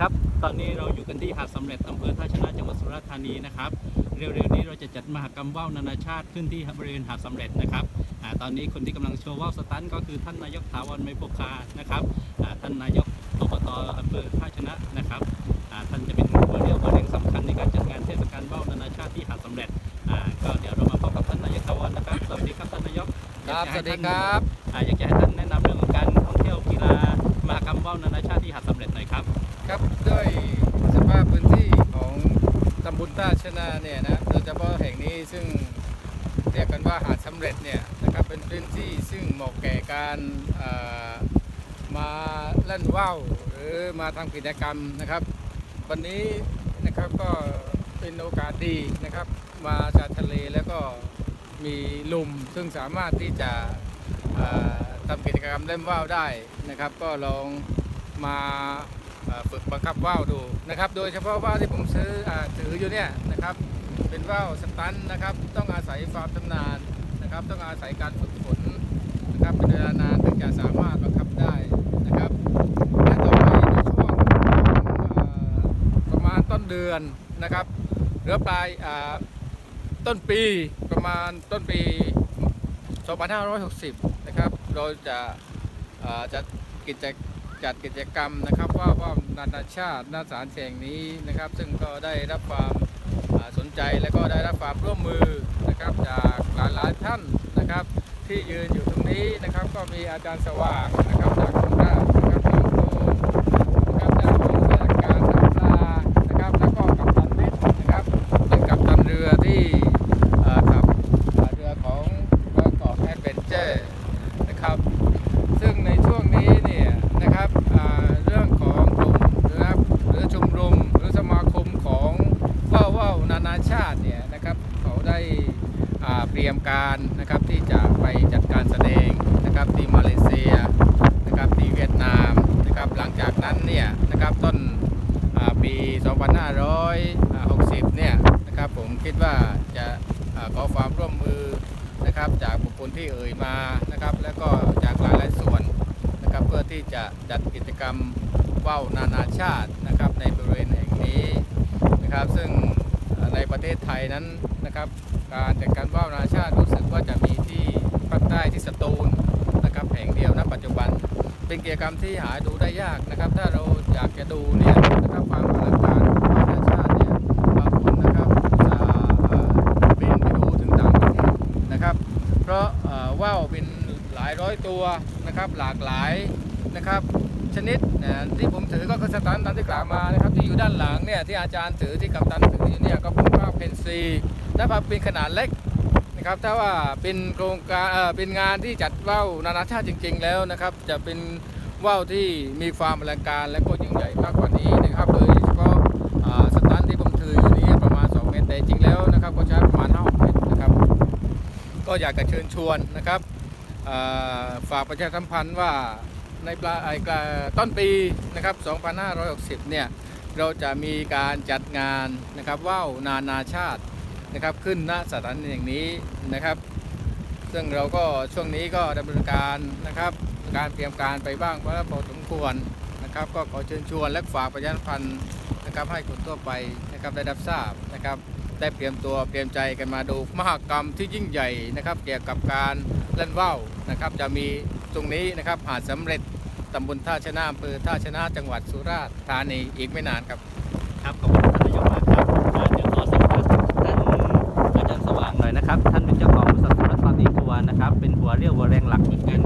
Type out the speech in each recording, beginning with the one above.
ครับ ตอนนี้เราอยู่กันที่หาดสำเร็จอำเภอท่าชนะจังหวัดสุราษฎร์ธานีนะครับ เร็วๆนี้เราจะจัดมหกรรมว่าวนานาชาติขึ้นที่บริเวณหาดสำเร็จนะครับอ่าตอนนี้คนที่กำลังโชว์ว่าวสตันท์ก็คือท่านนายกถาวรไมโปคานะครับอ่าท่านนายกอบตอำเภอท่าชนะนะครับอ่าท่านจะเป็นหัวเรี่ยวหัวแรงสำคัญในการจัดงานเทศกาลว่าวนานาชาติที่หาดสำเร็จอ่าก็เดี๋ยวเรามาพบกับท่านนายกถาวรนะครับ สวัสดีครับท่านนายกครับอยากสจะวัสให้ดีท่านครับอ่าอยากจะให้ท่านแนะนำเรื่องำเร็จเนี่ยนะครับเป็นพื้นที่ซึ่งเหมาะแก่การมาเล่นว่าวหรือมาทำกิจกรรมนะครับ วันนี้นะครับก็เป็นโอกาสดีนะครับ มาชายทะเลแล้วก็มีลุมซึ่งสามารถที่จะทำกิจกรรมเล่นว่าวได้นะครับ ก็ลองมาฝึกบังคับว่าวดูนะครับ โดยเฉพาะว่าวที่ผมซื้ออถืออยู่เนี่ยนะครับ เป็นว่าวสตันนะครับ ต้องอาศัยความชำนาญ นะครับ ต้องอาศัยการฝึกฝนนะครับเป็นเวลานานถึงจะสามารถบังคับได้นะครับและต่อไปในช่วงประมาณต้นเดือนนะครับหรือปลายต้นปีประมาณต้นปี 2560 นะครับ เราจะจัดกิจจัดกิจกรรมนะครับว่าว่านานาชาตินาสารแห่งนี้นะครับ ซึ่งก็ได้รับความสนใจและก็ได้รับความร่วมมือนะครับจาก หลายหลายๆท่านนะครับ ที่ยืนอยู่ตรงนี้นะครับ ก็มีอาจารย์สว่างนะครับจากโคราชนะครับน้องโตนะครับจากกองราชการทัพลานะครับ แล้วก็กัปตันเม็ดนะครับเป็นกัปตันเรือที่ขับเรือของบางกอกแอดเวนเจอร์นะครับ ซึ่งในช่วงนี้เนี่ยนะครับเรื่องของกลุ่มนะครับหรือชมรมหรือสมาคมของว่าวว่าวนานาชาติเนี่ยนะครับเขาได้ เตรียมการนะครับที่จะไปจัดการแสดงนะครับที่มาเลเซียนะครับที่เวียดนามนะครับหลังจากนั้นเนี่ยนะครับต้นอ่าปี 2560 เนี่ยนะครับผมคิดว่าจะอขอความร่วมมือนะครับจากบุคคลที่เอ่ยมานะครับแล้วก็จากหลายๆส่วนนะครับเพื่อที่จะจัดกิจกรรมว่าวนานาชาตินะครับในบริเวณแห่งนี้นะครับซึ่ง ในประเทศไทยนั้นนะครับการจัดการว่าวนานาชาติรู้สึกว่าจะมีที่ภาคใต้ที่สตูลนะครับแห่งเดียวณปัจจุบัน เป็นกิจกรรมที่หาดูได้ยากนะครับ ถ้าเราอยากจะดูเนี่ยนะครับความอลังการของว่าวนานาชาติเนี่ยบางคนนะครับจะเอ่อบินไปดูถึงต่างประเทศนะครับ เพราะเอ่อว่าวเป็นหลายร้อยตัวนะครับหลากหลายนะครับ ชนิดนะที่ผมถือก็คือสตันตามที่กล่าวมานะครับที่อยู่ด้านหลังเนี่ยที่อาจารย์ถือที่กัปตันถืออยู่เนี่ยก็เป็นว่าเพนซีและพาเป็นขนาดเล็กนะครับถ้าว่าเป็นโครงการเอ่อเป็นงานที่จัดว่าวนานาชาติจริง ๆ แล้วนะครับ จะเป็นว่าวที่มีความอลังการและก็ยิ่งใหญ่มากกว่านี้นะครับโดยเฉพาะอ่าสตันที่ผมถืออยู่นี้ประมาณ 2 เมตรแต่จริงแล้วนะครับก็ใช้ประมาณ5เมตรนะครับ ก็อยากจะเชิญชวนนะครับฝากประชาสัมพันธ์ว่า ในปลายไอกลาต้นปีนะครับ 2560 เนี่ย เราจะมีการจัดงานนะครับว่าวนานาชาตินะครับขึ้นณสถานที่แห่งนี้นะครับ ซึ่งเราก็ช่วงนี้ก็ดำเนินการนะครับ การเตรียมการไปบ้างพรพอสมควรนะครับ ก็ขอเชิญชวนและฝากประชาสัมพันธ์นะครับให้คนทั่วไปนะครับได้รับทราบนะครับได้เตรียมตัวเตรียมใจกันมาดูมหกรรมที่ยิ่งใหญ่นะครับ เกี่ยวกับการเล่นว่าวนะครับ จะมี ตรงนี้นะครับหาดสำเร็จตำบลท่าชนะอำเภอท่าชนะจังหวัดสุราษฎร์ธานีอีกไม่นานครับ ครับขอบคุณท่านนายกมากครับเดี๋ยวขอสัมภาษณ์ท่านอาจารย์สว่างหน่อยนะครับ ท่านเป็นเจ้าของบริษัทสุรัตน์ปาร์ตี้ทัวร์นะครับ เป็นหัวเรี่ยวหัวแรงหลักเหมือนกัน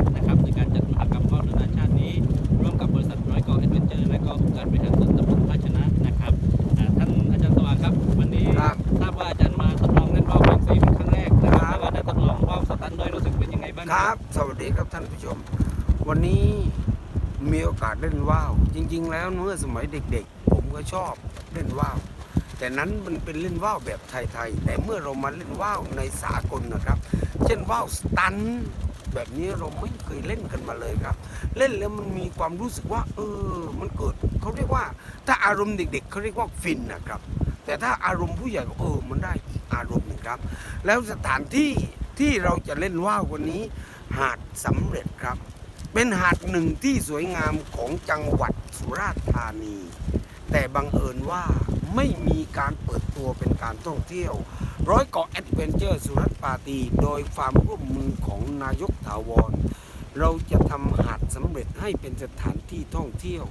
วันนี้มีโอกาสเล่นว่าว จริง ๆ แล้วเมื่อสมัยเด็กๆ ผมก็ชอบเล่นว่าว แต่นั้นมันเป็นเล่นว่าวแบบไทยๆ แต่เมื่อเรามาเล่นว่าวในสากลนะครับ เช่นว่าวสตันแบบนี้เราไม่เคยเล่นกันมาเลยครับ เล่นแล้วมันมีความรู้สึกว่า เออ มันเกิดเขาเรียกว่า ถ้าอารมณ์เด็ก ๆเขาเรียกว่าฟินนะครับ แต่ถ้าอารมณ์ผู้ใหญ่ก็เออมันได้อีกอารมณ์นึงครับ แล้วสถานที่ที่เราจะเล่นว่าววันนี้ หาดสำเร็จครับ เป็นหาดหนึ่งที่สวยงามของจังหวัดสุราษฎร์ธานี แต่บังเอิญว่าไม่มีการเปิดตัวเป็นการท่องเที่ยว ร้อยเกาะแอดเวนเจอร์สุรัตน์ปาตี โดยความร่วมมือของนายกถาวร เราจะทำหาดสำเร็จให้เป็นสถานที่ท่องเที่ยว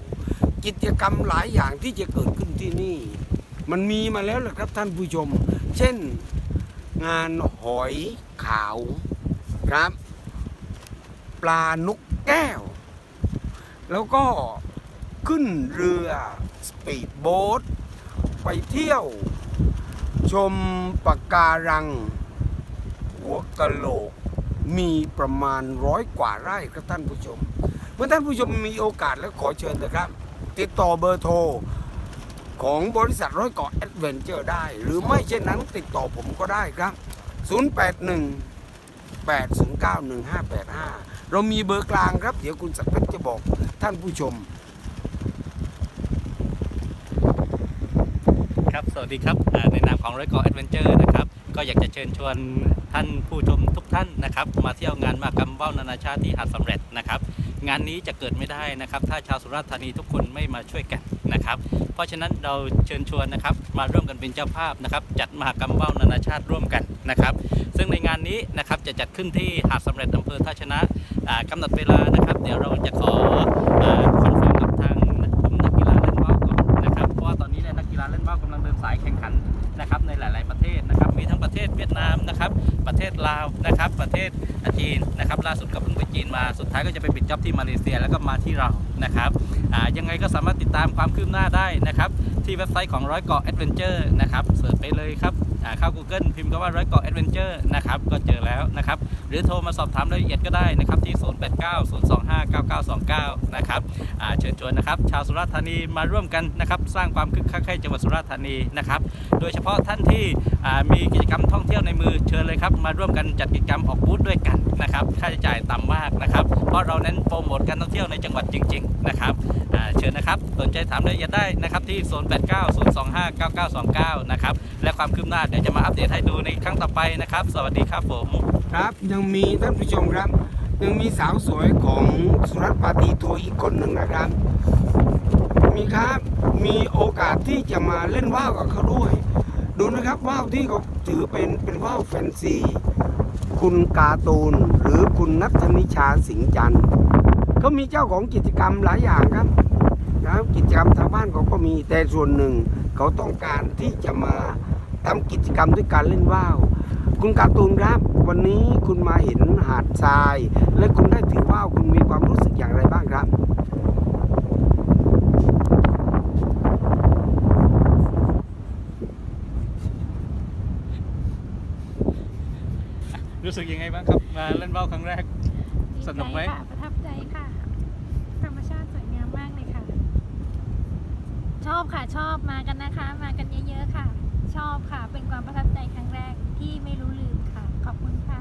กิจกรรมหลายอย่างที่จะเกิดขึ้นที่นี่ มันมีมาแล้วแหละครับท่านผู้ชม เช่นงานหอยขาวครับ ปลานุก แก้ว แล้วก็ขึ้นเรือสปีดโบ๊ทไปเที่ยว ชมปะการัง หัวกะโหลก มีประมาณร้อยกว่าไร่ครับท่านผู้ชม เมื่อท่านผู้ชมมีโอกาสแล้วขอเชิญนะครับ ติดต่อเบอร์โทรของบริษัทร้อยเกาะแอดเวนเจอร์ได้ หรือไม่เช่นนั้นติดต่อผมก็ได้ครับ 081 809 1585 เรามีเบอร์กลางครับ เดี๋ยวคุณสักเพชรจะบอกท่านผู้ชม ครับ สวัสดีครับอ่าในนามของร้อยเกาะแอดเวนเจอร์นะครับ ก็อยากจะเชิญชวนท่านผู้ชมทุกท่านนะครับ มาเที่ยวงานมากรรมว่าวนานาชาติที่หาดสำเร็จนะครับ งานนี้จะเกิดไม่ได้นะครับ ถ้าชาวสุราษฎร์ธานีทุกคนไม่มาช่วยกันนะครับ เพราะฉะนั้นเราเชิญชวนนะครับ มาร่วมกันเป็นเจ้าภาพนะครับ จัดมหกรรมว่าวนานาชาติร่วมกันนะครับ ซึ่งในงานนี้นะครับจะจัดขึ้นที่หาดสำเร็จอำเภอท่าชนะกำหนดเวลานะครับ เดี๋ยวเราจะขอ ประเทศเวียดนามนะครับ ประเทศลาวนะครับ ประเทศจีนนะครับ ล่าสุดก็เพิ่งไปจีนมาสุดท้ายก็จะไปปิดจ็อบที่มาเลเซียแล้วก็มาที่เรานะครับยังไงก็สามารถติดตามความคืบหน้าได้นะครับ ที่เว็บไซต์ของร้อยเกาะแอดเวนเจอร์นะครับเสิร์ชไปเลยครับ เข้า Google พิมพ์คำว่าร้อยเกาะแอดเวนเจอร์นะครับก็เจอแล้วนะครับ หรือโทรมาสอบถามรายละเอียดก็ได้นะครับที่ 0890259929 นะครับอ่าเชิญชวนนะครับ ชาวสุราษฎร์ธานีมาร่วมกันนะครับ สร้างความคึกคักให้จังหวัดสุราษฎร์ธานีนะครับ โดยเฉพาะท่านที่อ่ามีกิจกรรมท่องเที่ยวในมือ ครับ มาร่วมกันจัดกิจกรรมออกบูธด้วยกันนะครับ ค่าใช้จ่ายต่ำมากนะครับ เพราะเราเน้นโปรโมทการท่องเที่ยวในจังหวัดจริง ๆ นะครับเชิญนะครับ สนใจถามรายละเอียดได้นะครับที่ 0890259929 นะครับ และความคืบหน้าเดี๋ยวจะมาอัปเดตให้ดูในครั้งต่อไปนะครับ สวัสดีครับผม ครับยังมีท่านผู้ชมครับ ยังมีสาวสวยของสุรัตน์ปาตีทัวร์อีกคนหนึ่งนะครับ มีครับมีโอกาสที่จะมาเล่นว่าวกับเขาด้วย ดูนะครับว่าวที่เขาถือเป็นเป็นว่าวแฟนซี คุณกาตูนหรือคุณนัทนิชาสิงห์จันทร์เขามีเจ้าของกิจกรรมหลายอย่างครับนะครับกิจกรรมทางบ้านเขาก็มีแต่ส่วนหนึ่ง เขาต้องการที่จะมาทำกิจกรรมด้วยการเล่นว่าวคุณการ์ตูนครับ วันนี้คุณมาเห็นหาดทราย และคุณได้ถือว่าวคุณมีความรู้สึกอย่างไรบ้างครับ รู้สึกยังไงบ้างครับมาเล่นบ้าวครั้งแรกสนุกไหมประทับใจค่ะ ธรรมชาติสวยงามมากเลยค่ะ ชอบค่ะชอบมากันนะคะ มากันเยอะๆค่ะ ชอบค่ะ เป็นความประทับใจครั้งแรกที่ไม่รู้ลืมค่ะ ขอบคุณค่ะ